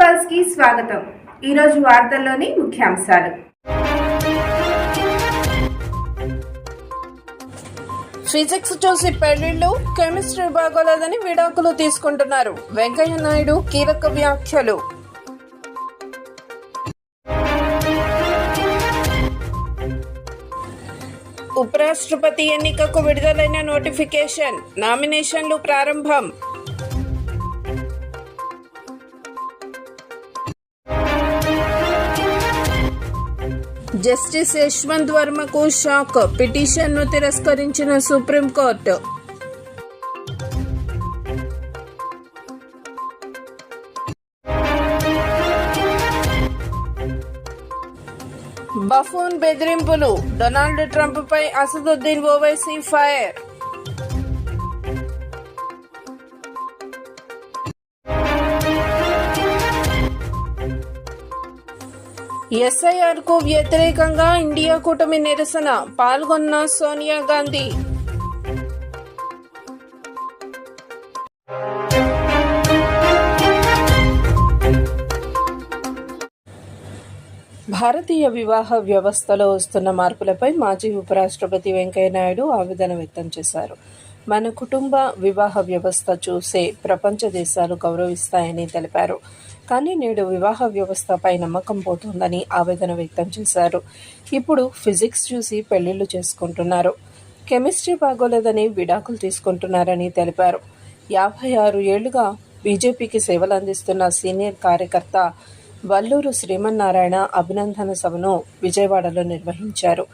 పల్స్కి స్వాగతం ఈరోజు వార్తల్లోని ముఖ్యాంశాలు. ఫిజిక్స్ చూసి పెళ్ళిళ్ళు కెమిస్ట్రీ బాగోలేదని విడాకులు తీసుకుంటున్నారు. వెంకయ్య నాయుడు కీలక వ్యాఖ్యలు. ఉపరాష్ట్రపతి ఎన్నికకు విడుదలైన నోటిఫికేషన్ నామినేషన్లు ప్రారంభం. జస్టిస్ యశ్వంత్ వర్మకు షాక్. పిటిషన్ను తిరస్కరించిన సుప్రీంకోర్టు. బఫూన్ బెదిరింపులు. డొనాల్డ్ ట్రంప్ పై అసదుద్దీన్ ఓవైసీ ఫైర్. ఎస్ఐఆర్కు వ్యతిరేకంగా ఇండియా కూటమి నిరసన పాల్గొన్న సోనియా గాంధీ. భారతీయ వివాహ వ్యవస్థలో వస్తున్న మార్పులపై మాజీ ఉపరాష్ట్రపతి వెంకయ్యనాయుడు ఆవేదన వ్యక్తం చేశారు. మన కుటుంబ వివాహ వ్యవస్థ చూసే ప్రపంచ దేశాలు గౌరవిస్తాయని తెలిపారు. కానీ నేడు వివాహ వ్యవస్థపై నమ్మకం పోతుందని ఆవేదన వ్యక్తం చేశారు. ఇప్పుడు ఫిజిక్స్ చూసి పెళ్ళిళ్ళు చేసుకుంటున్నారు. కెమిస్ట్రీ బాగోలేదని విడాకులు తీసుకుంటున్నారని తెలిపారు. యాభై ఆరు ఏళ్ళుగా బీజేపీకి సేవలు అందిస్తున్న సీనియర్ కార్యకర్త వల్లూరు శ్రీమన్నారాయణ అభినందన సభను విజయవాడలో నిర్వహించారు.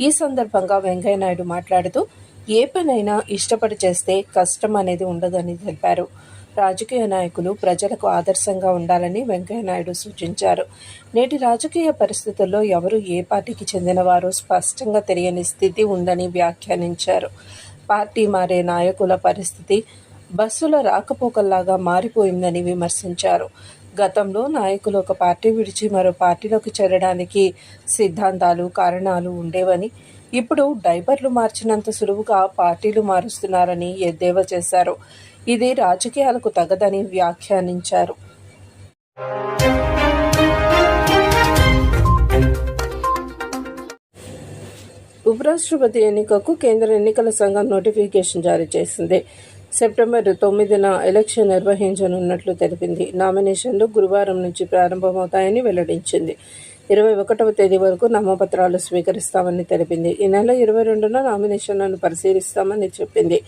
ఈ సందర్భంగా వెంకయ్యనాయుడు మాట్లాడుతూ ఏ పనైనా ఇష్టపడి చేస్తే కష్టం అనేది ఉండదని తెలిపారు. రాజకీయ నాయకులు ప్రజలకు ఆదర్శంగా ఉండాలని వెంకయ్యనాయుడు సూచించారు. నేటి రాజకీయ పరిస్థితుల్లో ఎవరు ఏ పార్టీకి చెందినవారో స్పష్టంగా తెలియని స్థితి ఉందని వ్యాఖ్యానించారు. పార్టీ మారే నాయకుల పరిస్థితి బస్సుల రాకపోకల్లాగా మారిపోయిందని విమర్శించారు. గతంలో నాయకులు ఒక పార్టీ విడిచి మరో పార్టీలోకి చేరడానికి సిద్ధాంతాలు కారణాలు ఉండేవని ఇప్పుడు డైపర్లు మార్చినంత సులువుగా పార్టీలు మారుస్తున్నారని ఎద్దేవా చేశారు. ఇది రాజకీయాలకు తగదని వ్యాఖ్యానించారు. ఉపరాష్ట్రపతి ఎన్నికకు కేంద్ర ఎన్నికల సంఘం నోటిఫికేషన్ జారీ చేసింది. సెప్టెంబర్ తొమ్మిదిన ఎలక్షన్ నిర్వహించనున్నట్లు తెలిపింది. నామినేషన్లు గురువారం నుంచి ప్రారంభమవుతాయని వెల్లడించింది. ఇరవై ఒకటవ తేదీ వరకు నామపత్రాలు స్వీకరిస్తామని తెలిపింది. ఈ నెల ఇరవై రెండున నామినేషన్లను పరిశీలిస్తామని చెప్పింది.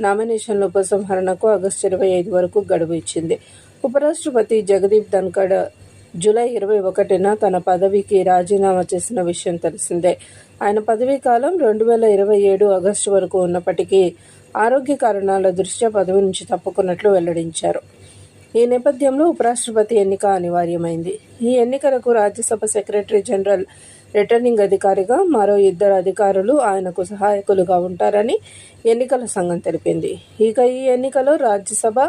నామినేషన్ల ఉపసంహరణకు ఆగస్టు ఇరవై ఐదు వరకు గడువు ఇచ్చింది. ఉపరాష్ట్రపతి జగదీప్ ధన్కడ్ జూలై ఇరవై ఒకటిన తన పదవికి రాజీనామా చేసిన విషయం తెలిసిందే. ఆయన పదవీ కాలం రెండు వేల ఇరవై ఏడు ఆగస్టు వరకు ఉన్నప్పటికీ ఆరోగ్య కారణాల దృష్ట్యా పదవి నుంచి తప్పుకున్నట్లు వెల్లడించారు. ఈ నేపథ్యంలో ఉపరాష్ట్రపతి ఎన్నిక అనివార్యమైంది. ఈ ఎన్నికలకు రాజ్యసభ సెక్రటరీ జనరల్ రిటర్నింగ్ అధికారిగా మరో ఇద్దరు అధికారులు ఆయనకు సహాయకులుగా ఉంటారని ఎన్నికల సంఘం తెలిపింది. ఇక ఈ ఎన్నికలో రాజ్యసభ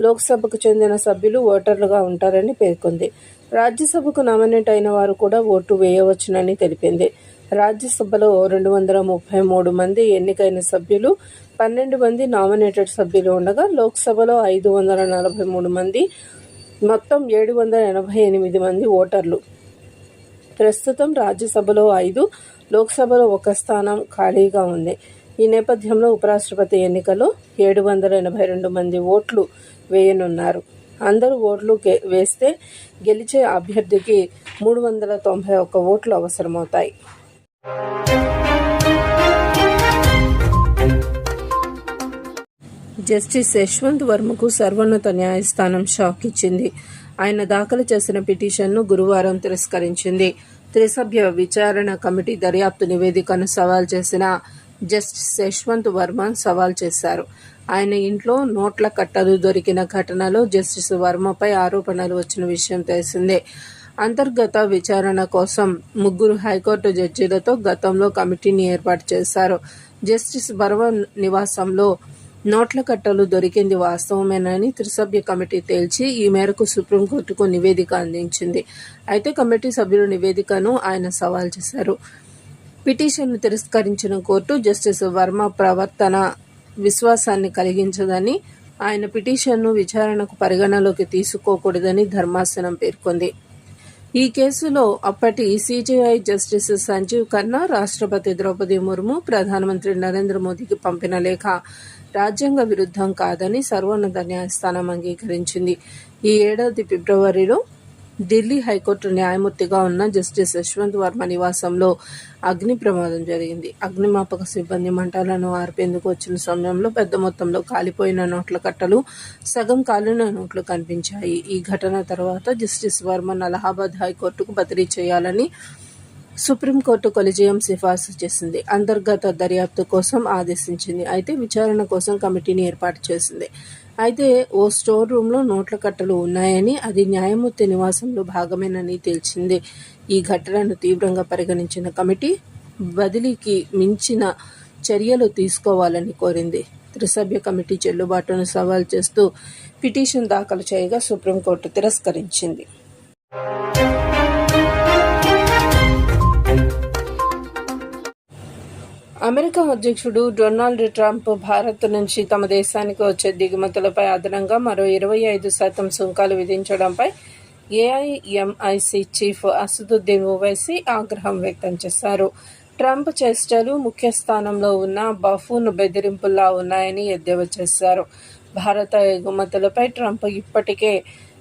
లోక్సభకు చెందిన సభ్యులు ఓటర్లుగా ఉంటారని పేర్కొంది. రాజ్యసభకు నామినేట్ అయిన వారు కూడా ఓటు వేయవచ్చునని తెలిపింది. రాజ్యసభలో రెండు వందల ముప్పై మూడు మంది ఎన్నికైన సభ్యులు పన్నెండు మంది నామినేటెడ్ సభ్యులు ఉండగా లోక్సభలో ఐదు వందల నలభై మూడు మంది మొత్తం ఏడు వందల ఎనభై ఎనిమిది మంది ఓటర్లు. ప్రస్తుతం రాజ్యసభలో ఐదు లోక్సభలో ఒక స్థానం ఖాళీగా ఉంది. ఈ నేపథ్యంలో ఉపరాష్ట్రపతి ఎన్నికలో ఏడు వందల ఎనభై రెండు మంది ఓట్లు వేయనున్నారు. అందరూ ఓట్లు వేస్తే గెలిచే అభ్యర్థికి మూడు వందల తొంభై ఒక్క ఓట్లు అవసరమవుతాయి. జస్టిస్ యశ్వంత్ వర్మకు సర్వోన్నత న్యాయస్థానం షాక్ ఇచ్చింది. ఆయన దాఖలు చేసిన పిటిషన్ను గురువారం తిరస్కరించింది. త్రిసభ్య విచారణ కమిటీ దర్యాప్తు నివేదికను సవాల్ చేసిన జస్టిస్ యశ్వంత్ వర్మ సవాల్ చేశారు. ఆయన ఇంట్లో నోట్ల కట్టలు దొరికిన ఘటనలో జస్టిస్ వర్మపై ఆరోపణలు వచ్చిన విషయం తెలిసిందే. అంతర్గత విచారణ కోసం ముగ్గురు హైకోర్టు జడ్జీలతో గతంలో కమిటీని ఏర్పాటు చేశారు. జస్టిస్ వర్మ నివాసంలో నోట్ల కట్టలు దొరికింది వాస్తవమేనని త్రిసభ్య కమిటీ తేల్చి ఈ మేరకు సుప్రీంకోర్టుకు నివేదిక అందించింది. అయితే కమిటీ సభ్యుల నివేదికను ఆయన సవాల్ చేశారు. పిటిషన్ను తిరస్కరించిన కోర్టు జస్టిస్ వర్మ ప్రవర్తన విశ్వాసాన్ని కలిగించదని ఆయన పిటిషన్ను విచారణకు పరిగణలోకి తీసుకోకూడదని ధర్మాసనం పేర్కొంది. ఈ కేసులో అప్పటి సిజేఐ జస్టిస్ సంజీవ్ ఖన్నా రాష్ట్రపతి ద్రౌపది ముర్ము ప్రధానమంత్రి నరేంద్ర మోదీకి పంపిన లేఖ రాజ్యాంగ విరుద్ధం కాదని సర్వోన్నత న్యాయస్థానం అంగీకరించింది. ఈ ఏడాది ఫిబ్రవరిలో ఢిల్లీ హైకోర్టు న్యాయమూర్తిగా ఉన్న జస్టిస్ యశ్వంత్ వర్మ నివాసంలో అగ్ని ప్రమాదం జరిగింది. అగ్నిమాపక సిబ్బంది మంటలను ఆర్పేందుకు వచ్చిన సమయంలో పెద్ద మొత్తంలో కాలిపోయిన నోట్ల కట్టలు సగం కాలిన నోట్లు కనిపించాయి. ఈ ఘటన తర్వాత జస్టిస్ వర్మను అలహాబాద్ హైకోర్టుకు బదిలీ చేయాలని సుప్రీంకోర్టు కొలిజియం సిఫార్సు చేసింది. అంతర్గత దర్యాప్తు కోసం ఆదేశించింది. అయితే విచారణ కోసం కమిటీని ఏర్పాటు చేసింది. అయితే ఓ స్టోర్ రూమ్లో నోట్ల కట్టలు ఉన్నాయని అది న్యాయమూర్తి నివాసంలో భాగమేనని తేల్చింది. ఈ ఘటనను తీవ్రంగా పరిగణించిన కమిటీ బదిలీకి మించిన చర్యలు తీసుకోవాలని కోరింది. త్రిసభ్య కమిటీ చెల్లుబాటును సవాల్ చేస్తూ పిటిషన్ దాఖలు చేయగా సుప్రీంకోర్టు తిరస్కరించింది. అమెరికా అధ్యక్షుడు డొనాల్డ్ ట్రంప్ భారత్ నుంచి తమ దేశానికి వచ్చే దిగుమతులపై అదనంగా మరో ఇరవై ఐదు శాతం సుంకాలు విధించడంపై ఏఐఎంఐసి చీఫ్ అసదుద్దీన్ ఓవైసీ ఆగ్రహం వ్యక్తం చేశారు. ట్రంప్ చేష్టలు ముఖ్య స్థానంలో ఉన్న బఫూన్ బెదిరింపుల్లా ఉన్నాయని ఎద్దేవా చేశారు. భారత ఎగుమతులపై ట్రంప్ ఇప్పటికే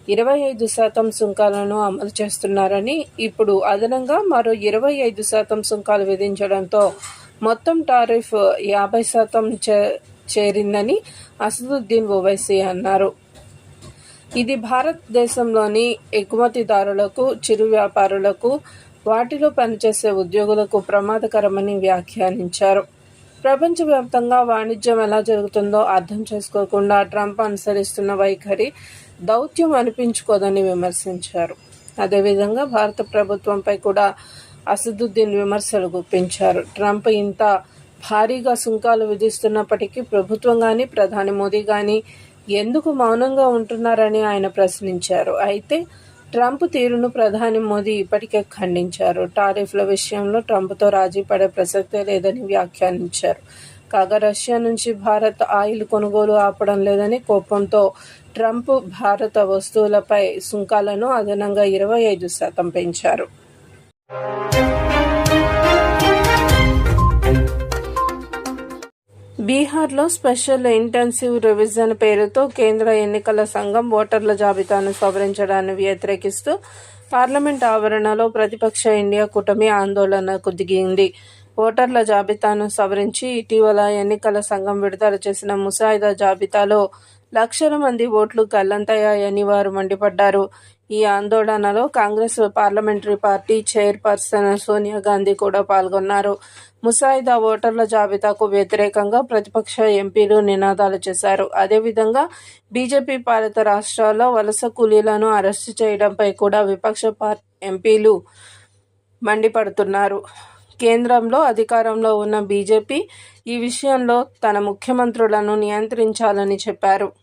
ఇరవై ఐదు శాతం సుంకాలను అమలు చేస్తున్నారని ఇప్పుడు అదనంగా మరో ఇరవై ఐదు శాతం సుంకాలు విధించడంతో మొత్తం టారిఫ్ యాభై శాతం చే- చేరిందని అసదుద్దీన్ ఓవైసీ అన్నారు. ఇది భారతదేశంలోని ఎగుమతిదారులకు చిరు వ్యాపారులకు వాటిలో పనిచేసే ఉద్యోగులకు ప్రమాదకరమని వ్యాఖ్యానించారు. ప్రపంచవ్యాప్తంగా వాణిజ్యం ఎలా జరుగుతుందో అర్థం చేసుకోకుండా ట్రంప్ అనుసరిస్తున్న వైఖరి దౌత్యం అనిపించుకోదని విమర్శించారు. అదేవిధంగా భారత ప్రభుత్వంపై కూడా అసదుద్దీన్ విమర్శలు గుప్పించారు. ట్రంప్ ఇంత భారీగా సుంకాలు విధిస్తున్నప్పటికీ ప్రభుత్వం కానీ ప్రధాని మోదీ కానీ ఎందుకు మౌనంగా ఉంటున్నారని ఆయన ప్రశ్నించారు. అయితే ట్రంప్ తీరును ప్రధాని మోదీ ఇప్పటికే ఖండించారు. టారిఫ్ల విషయంలో ట్రంప్తో రాజీ పడే ప్రసక్తే లేదని వ్యాఖ్యానించారు. కాగా రష్యా నుంచి భారత్ ఆయిల్ కొనుగోలు ఆపడం లేదని కోపంతో ట్రంప్ భారత వస్తువులపై సుంకాలను అదనంగా ఇరవై ఐదు శాతం పెంచారు. బీహార్లో స్పెషల్ ఇంటెన్సివ్ రివిజన్ పేరుతో కేంద్ర ఎన్నికల సంఘం ఓటర్ల జాబితాను సవరించడాన్ని వ్యతిరేకిస్తూ పార్లమెంట్ ఆవరణలో ప్రతిపక్ష ఇండియా కూటమి ఆందోళనకు దిగింది. ఓటర్ల జాబితాను సవరించి ఇటీవల ఎన్నికల సంఘం విడుదల చేసిన ముసాయిదా జాబితాలో లక్షల మంది ఓట్లు కల్లంతయ్యాయని వారు మండిపడ్డారు. ఈ ఆందోళనలో Congress parliamentary party chairperson Sonia Gandhi కూడా పాల్గొన్నారు. ముసాయిదా ఓటర్ల జాబితాకు వ్యతిరేకంగా ప్రతిపక్ష ఎంపీలు నినాదాలు చేశారు. అదేవిధంగా బీజేపీ పాలిత రాష్ట్రాల్లో వలస కూలీలను అరెస్టు చేయడంపై కూడా విపక్ష పార్టీ ఎంపీలు మండిపడుతున్నారు. కేంద్రంలో అధికారంలో ఉన్న బీజేపీ ఈ విషయంలో తన ముఖ్యమంత్రులను నియంత్రించాలని చెప్పారు.